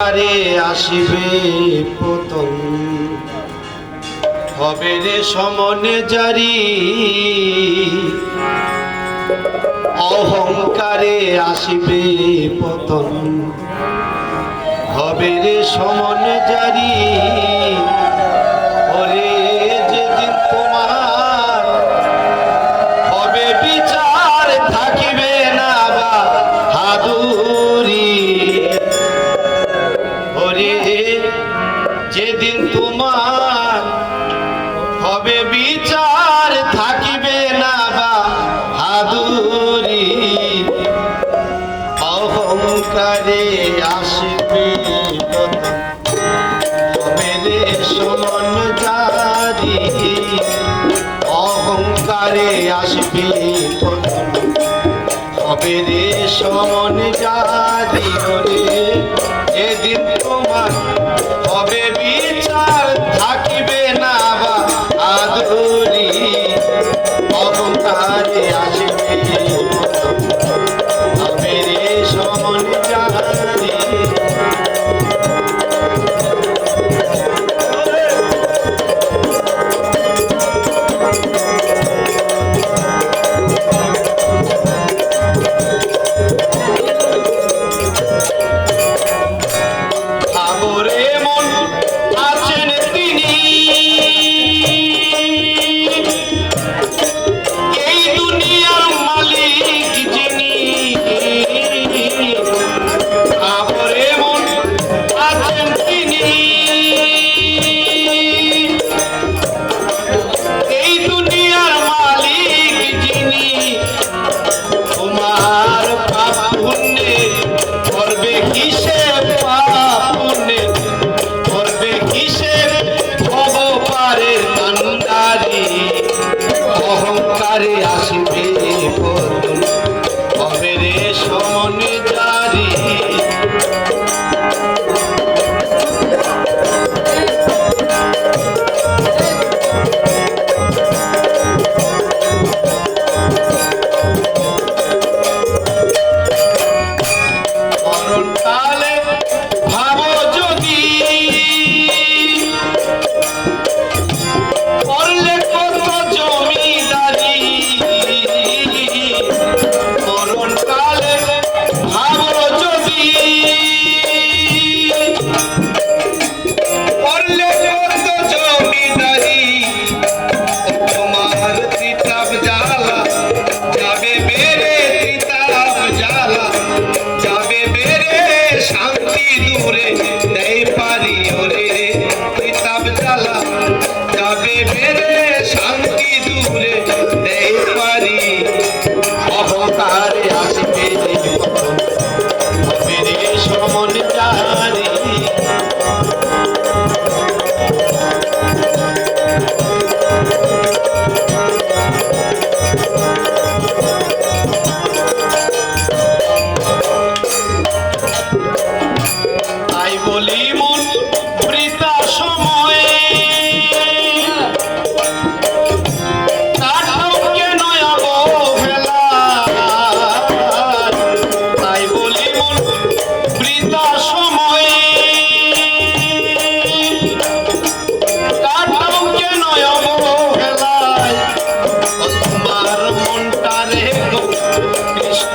আরে আসিবে পতন হবে রে সমনে জারি। অহংকারে আসিবে পতন হবে রে সমনে জারি। তারে আসবে তবে অহংকারে আসবে হবে রে সমন জারি করে তোমার হবে বিচার।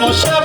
Vamos a